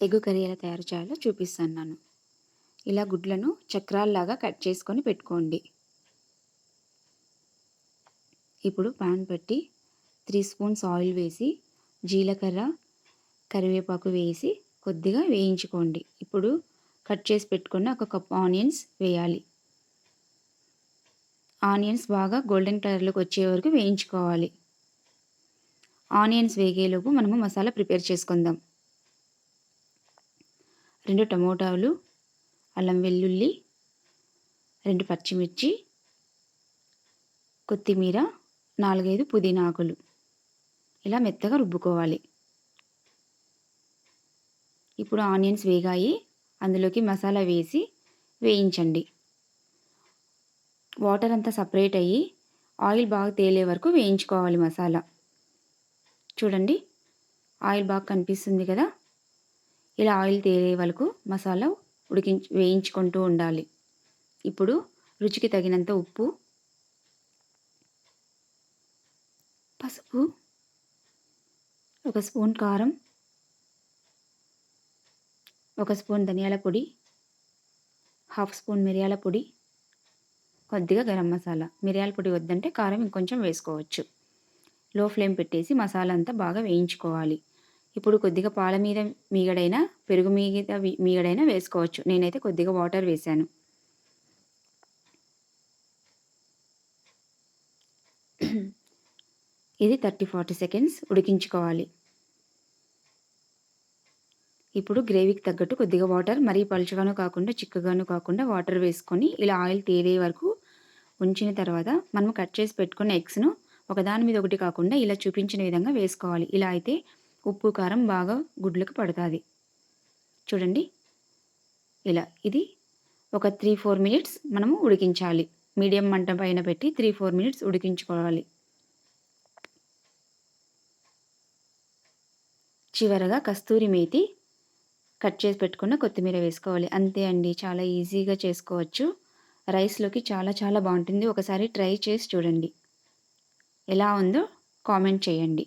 Egg curry ఎలా తయారు చేయాలో చూపిస్తున్నాను ఇలా గుడ్లను చక్రాల్లాగా కట్ చేసుకొని పెట్టుకోండి. ఇప్పుడు పాన్ పెట్టి త్రీ స్పూన్స్ ఆయిల్ వేసి జీలకర్ర కరివేపాకు వేసి కొద్దిగా వేయించుకోండి. ఇప్పుడు కట్ చేసి పెట్టుకున్న ఒక కప్ ఆనియన్స్ వేయాలి. ఆనియన్స్ బాగా గోల్డెన్ కలర్లోకి వచ్చే వరకు వేయించుకోవాలి. ఆనియన్స్ వేగేలోపు మనము మసాలా ప్రిపేర్ చేసుకుందాం. రెండు టమోటాలు అల్లం వెల్లుల్లి రెండు పచ్చిమిర్చి కొత్తిమీర నాలుగైదు పుదీనా ఆకులు. ఇలా మెత్తగా రుబ్బుకోవాలి. ఇప్పుడు ఆనియన్స్ వేగాయి. అందులోకి మసాలా వేసి వేయించండి. వాటర్ అంతా సపరేట్ అయ్యి ఆయిల్ బాగా తేలే వరకు వేయించుకోవాలి మసాలా. చూడండి ఆయిల్ బాగా కనిపిస్తుంది కదా? ఇలా ఆయిల్ తేలే వరకు మసాలా ఉడికించి వేయించుకుంటూ ఉండాలి. ఇప్పుడు రుచికి తగినంత ఉప్పు పసుపు ఒక స్పూన్ కారం ఒక స్పూన్ ధనియాల పొడి హాఫ్ స్పూన్ మిరియాల పొడి కొద్దిగా గరం మసాలా. మిరియాల పొడి వద్దంటే కారం ఇంకొంచెం వేసుకోవచ్చు. లో ఫ్లేమ్ పెట్టేసి మసాలా అంతా బాగా వేయించుకోవాలి. ఇప్పుడు కొద్దిగా పాల మీద మీగడైనా పెరుగు మీద మీగడైనా వేసుకోవచ్చు. నేనైతే కొద్దిగా వాటర్ వేశాను ఇది థర్టీ ఫార్టీ సెకండ్స్ ఉడికించుకోవాలి. ఇప్పుడు గ్రేవీకి తగ్గట్టు కొద్దిగా వాటర్ మరీ పలుచగాను కాకుండా చిక్కగాను కాకుండా వాటర్ వేసుకొని ఇలా ఆయిల్ తేలే వరకు ఉంచిన తర్వాత మనం కట్ చేసి పెట్టుకున్న ఎగ్స్ను ఒకదాని మీద ఒకటి కాకుండా ఇలా చూపించిన విధంగా వేసుకోవాలి. ఇలా అయితే ఉప్పు కారం బాగా గుడ్లకు పడుతుంది. చూడండి. ఇలా ఇది ఒక త్రీ ఫోర్ మినిట్స్ మనము ఉడికించాలి. మీడియం మంట పైన పెట్టి త్రీ ఫోర్ మినిట్స్ ఉడికించుకోవాలి. చివరగా కస్తూరి మేతి కట్ చేసి పెట్టుకున్న కొత్తిమీర వేసుకోవాలి. అంతే అండి. చాలా ఈజీగా చేసుకోవచ్చు. రైస్లోకి చాలా చాలా బాగుంటుంది. ఒకసారి ట్రై చేసి చూడండి. ఎలా ఉందో కామెంట్ చేయండి.